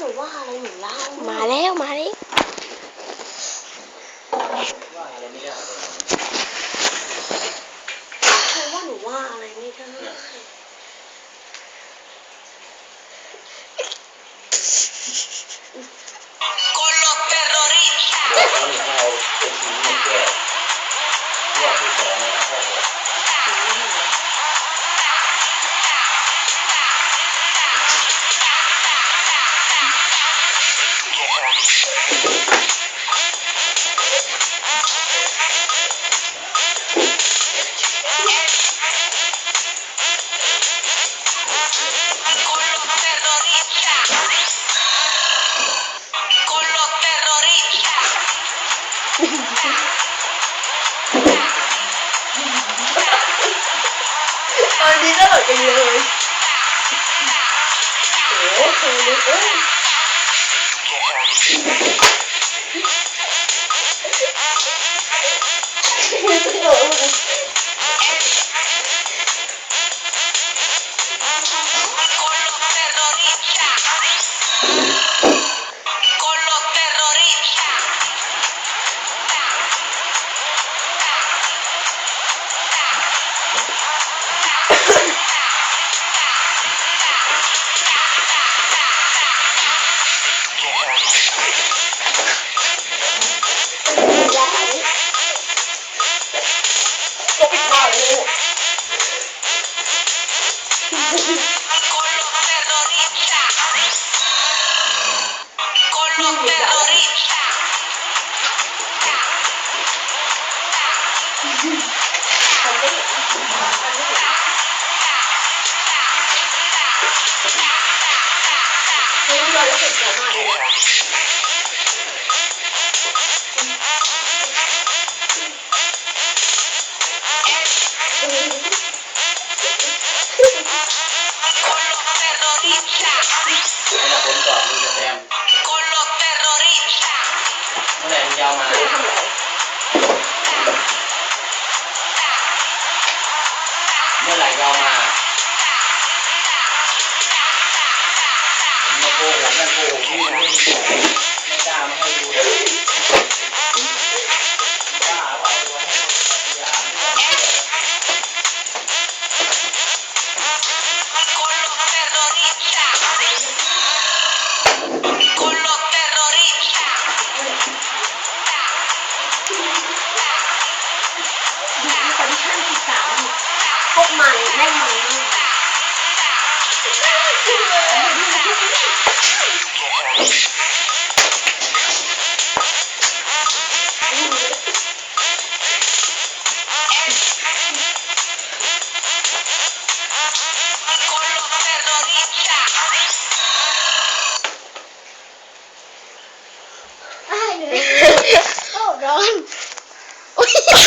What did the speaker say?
หนูว่าอะไรหนูเล่ามาแล้วมาแล้ว ว่าอะไรไม่ได้ Ôi đi rất là kỳ rồi. Ủa, trời ơi Okay. ได้เห็นทำได้เห็นไม่รู้เราจะเห็นเยอะมากเลย terroristas. ให้เราผมตอบมึงจะแซม Con los terroristas. เมื่อไหร่มึงจะเอามาไม่ทำอะไรเมื่อไหร่จะเอามาผมมาโกหกนั่นโกหกนี่ไม่มีของไม่ก money. Make oh god.